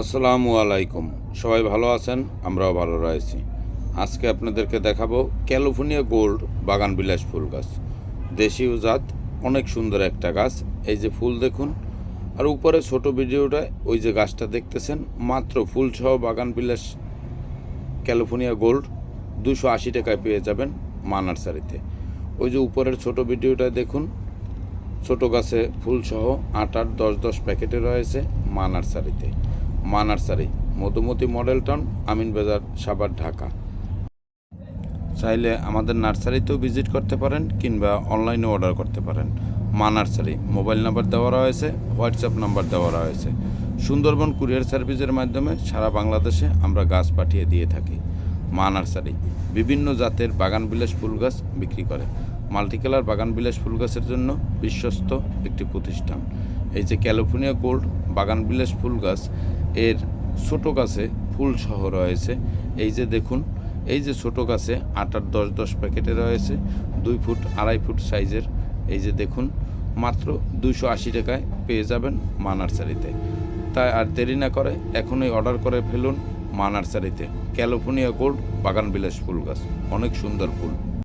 আসসালামু আলাইকুম। সবাই ভালো আছেন? আমরাও ভালো রয়েছি। আজকে আপনাদেরকে দেখাবো ক্যালিফোর্নিয়া গোল্ড বাগান বিলাস ফুল গাছ। দেশীয় জাত, অনেক সুন্দর একটা গাছ। এই যে ফুল দেখুন। আর উপরে ছোট ভিডিওটায় ওই যে গাছটা দেখতেছেন, মাত্র ফুল সহ বাগান বিলাস ক্যালিফোর্নিয়া গোল্ড দুশো আশি টাকায় পেয়ে যাবেন মা নার্সারিতে ওই যে উপরের ছোট ভিডিওটায় দেখুন। ছোট গাছে ফুলসহ আট আট দশ দশ প্যাকেটে রয়েছে মা নার্সারিতে Ma nursery, Madhumati model town, Amin Bazar, Savar, Dhaka. চাইলে আমাদের নার্সারিতেও ভিজিট করতে পারেন কিংবা অনলাইনে অর্ডার করতে পারেন। মা নার্সারি, মোবাইল নাম্বার দেওয়া রয়েছে, হোয়াটসঅ্যাপ নাম্বার দেওয়া রয়েছে। সুন্দরবন কুরিয়ার সার্ভিসের মাধ্যমে সারা বাংলাদেশে আমরা গাছ পাঠিয়ে দিয়ে থাকি। মা নার্সারি, বিভিন্ন জাতের বাগান বিলাস ফুল গাছ বিক্রি করে। মাল্টিকালার বাগান বিলাস ফুল গাছের জন্য বিশ্বস্ত একটি প্রতিষ্ঠান। এই যে ক্যালিফোর্নিয়া গোল্ড বাগান বিলাস ফুল গাছ, এর ছোটো গাছে ফুল সহ রয়েছে। এই যে দেখুন, এই যে ছোট গাছে আট আট দশ দশ প্যাকেটে রয়েছে, দুই ফুট, আড়াই ফুট সাইজের। এই যে দেখুন, মাত্র দুইশো আশি টাকায় পেয়ে যাবেন মা নার্সারিতে। তাই আর দেরি না করে এখনই অর্ডার করে ফেলুন মা নার্সারিতে। ক্যালিফোর্নিয়া গোল্ড বাগান বিলাস ফুল গাছ, অনেক সুন্দর ফুল।